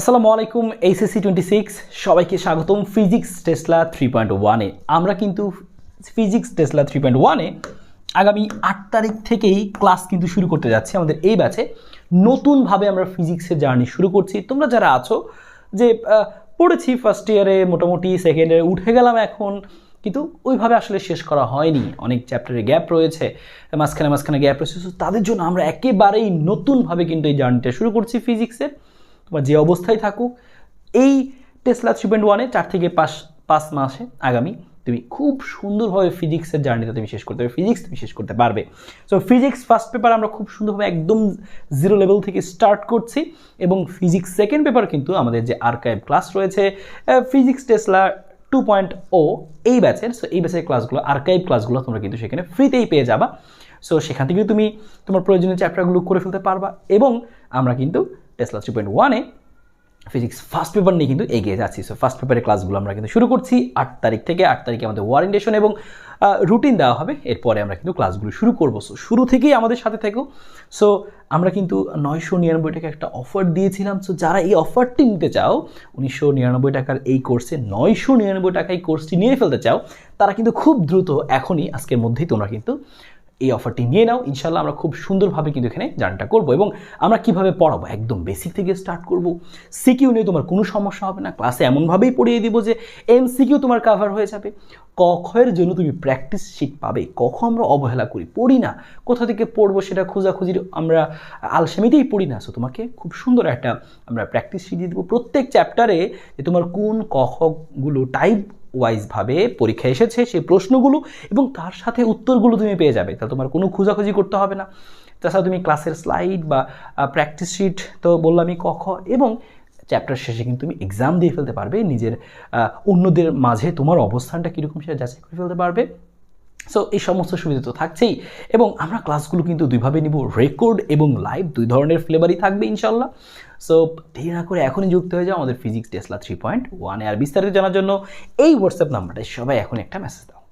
আসসালামু আলাইকুম HSC twenty six সবাইকে স্বাগতম ফিজিক্স টেসলা থ্রি পয়েন্ট ওয়ানে আমরা কিন্তু ফিজিক্স টেসলা থ্রি পয়েন্ট ওয়ানে আগামী আট তারিখ থেকেই ক্লাস কিন্তু শুরু করতে যাচ্ছি আমাদের এই ব্যাচে নতুনভাবে আমরা ফিজিক্সের জার্নি শুরু করছি। তোমরা যারা আছো যে পড়েছি ফার্স্ট ইয়ারে মোটামুটি সেকেন্ড ইয়ারে উঠে গেলাম এখন, কিন্তু ওইভাবে আসলে শেষ করা হয়নি। অনেক চ্যাপ্টারে গ্যাপ রয়েছে, মাঝখানে মাঝখানে গ্যাপ রয়েছে। তাদের জন্য আমরা একেবারেই নতুনভাবে কিন্তু এই জার্নিটা শুরু করছি ফিজিক্সের তোমার যে অবস্থায় থাকুক, এই টেসলা থ্রি পয়েন্ট ওয়ানে চার থেকে পাঁচ পাঁচ মাসে আগামী তুমি খুব সুন্দরভাবে ফিজিক্সের জার্নিটা তুমি শেষ করতে পারবে ফিজিক্স তুমি শেষ করতে পারবে। সো ফিজিক্স ফার্স্ট পেপার আমরা খুব সুন্দরভাবে একদম জিরো লেভেল থেকে স্টার্ট করছি এবং ফিজিক্স সেকেন্ড পেপার কিন্তু আমাদের যে আর্কাইভ ক্লাস রয়েছে physics Tesla two point o এই ব্যাচের সো এই ব্যাচের ক্লাসগুলো আর্কাইভ ক্লাসগুলো তোমরা কিন্তু সেখানে ফ্রিতেই পেয়ে যাবা। সো সেখান থেকে তুমি তোমার প্রয়োজনীয় চ্যাপ্টারগুলো করে ফেলতে পারবা এবং আমরা কিন্তু টেসলা থ্রি পয়েন্ট ওয়ানে ফিজিক্স ফার্স্ট পেপার নিয়ে কিন্তু এগিয়ে যাচ্ছি। সো ফার্স্ট পেপারের ক্লাসগুলো আমরা কিন্তু শুরু করছি আট তারিখ থেকে। আট তারিখে আমাদের ওয়ারেন্টেশন এবং রুটিন দেওয়া হবে। এরপরে আমরা কিন্তু ক্লাসগুলো শুরু করব। সো শুরু থেকেই আমাদের সাথে থেকো। সো আমরা কিন্তু নয়শো নিরানব্বই টাকা একটা অফার দিয়েছিলাম। সো যারা এই অফারটি নিতে চাও, উনিশশো নিরানব্বই টাকার এই কোর্সে নয়শো নিরানব্বই টাকায় কোর্সটি নিয়ে ফেলতে চাও, তারা কিন্তু খুব দ্রুত এখনই, আজকের মধ্যেই তোমরা কিন্তু এই অফারটি নিয়ে নাও। ইনশাল্লাহ আমরা খুব সুন্দরভাবে কিন্তু এখানে জার্নটা করব এবং আমরা কীভাবে পড়াবো? একদম বেসিক থেকে স্টার্ট করব। সিকিউ নিয়ে তোমার কোনো সমস্যা হবে না। ক্লাসে এমনভাবেই পড়িয়ে দিব যে এম সিকিউ তোমার কাভার হয়ে যাবে। ক খয়ের জন্য তুমি প্র্যাকটিস শিট পাবে। কখ আমরা অবহেলা করি, পড়ি না। কোথা থেকে পড়ব সেটা খোঁজাখুঁজির আমরা আলসেমিতেই পড়ি না। সো তোমাকে খুব সুন্দর একটা আমরা প্র্যাকটিস শিট দিয়ে দেবো। প্রত্যেক চ্যাপ্টারে যে তোমার কোন কখগুলো টাইপ ওয়াইজভাবে পরীক্ষা এসেছে সেই প্রশ্নগুলো এবং তার সাথে উত্তরগুলো তুমি পেয়ে যাবে। তা তোমার কোনো খোঁজাখুঁজি করতে হবে না। তাছাড়া তুমি ক্লাসের স্লাইড বা প্র্যাকটিস শিট তো বললামই কখ এবং চ্যাপ্টার শেষে কিন্তু তুমি এক্সাম দিয়ে ফেলতে পারবে। নিজের অন্যদের মাঝে তোমার অবস্থানটা কীরকম সেটা যাচাই করে ফেলতে পারবে। সো এই সমস্ত সুবিধা তো থাকছেই। এবং আমরা ক্লাসগুলো কিন্তু দুইভাবে নিব। রেকর্ড এবং লাইভ দুই ধরনের ফ্লেভারই থাকবে ইনশাল্লাহ। সো দেরি না করে এখনই যুক্ত হয়ে যাও আমাদের ফিজিক্স টেসলা থ্রি পয়েন্ট ওয়ানে আর বিস্তারিত জানার জন্য এই হোয়াটসঅ্যাপ নাম্বারটায় সবাই এখন একটা মেসেজ দাও।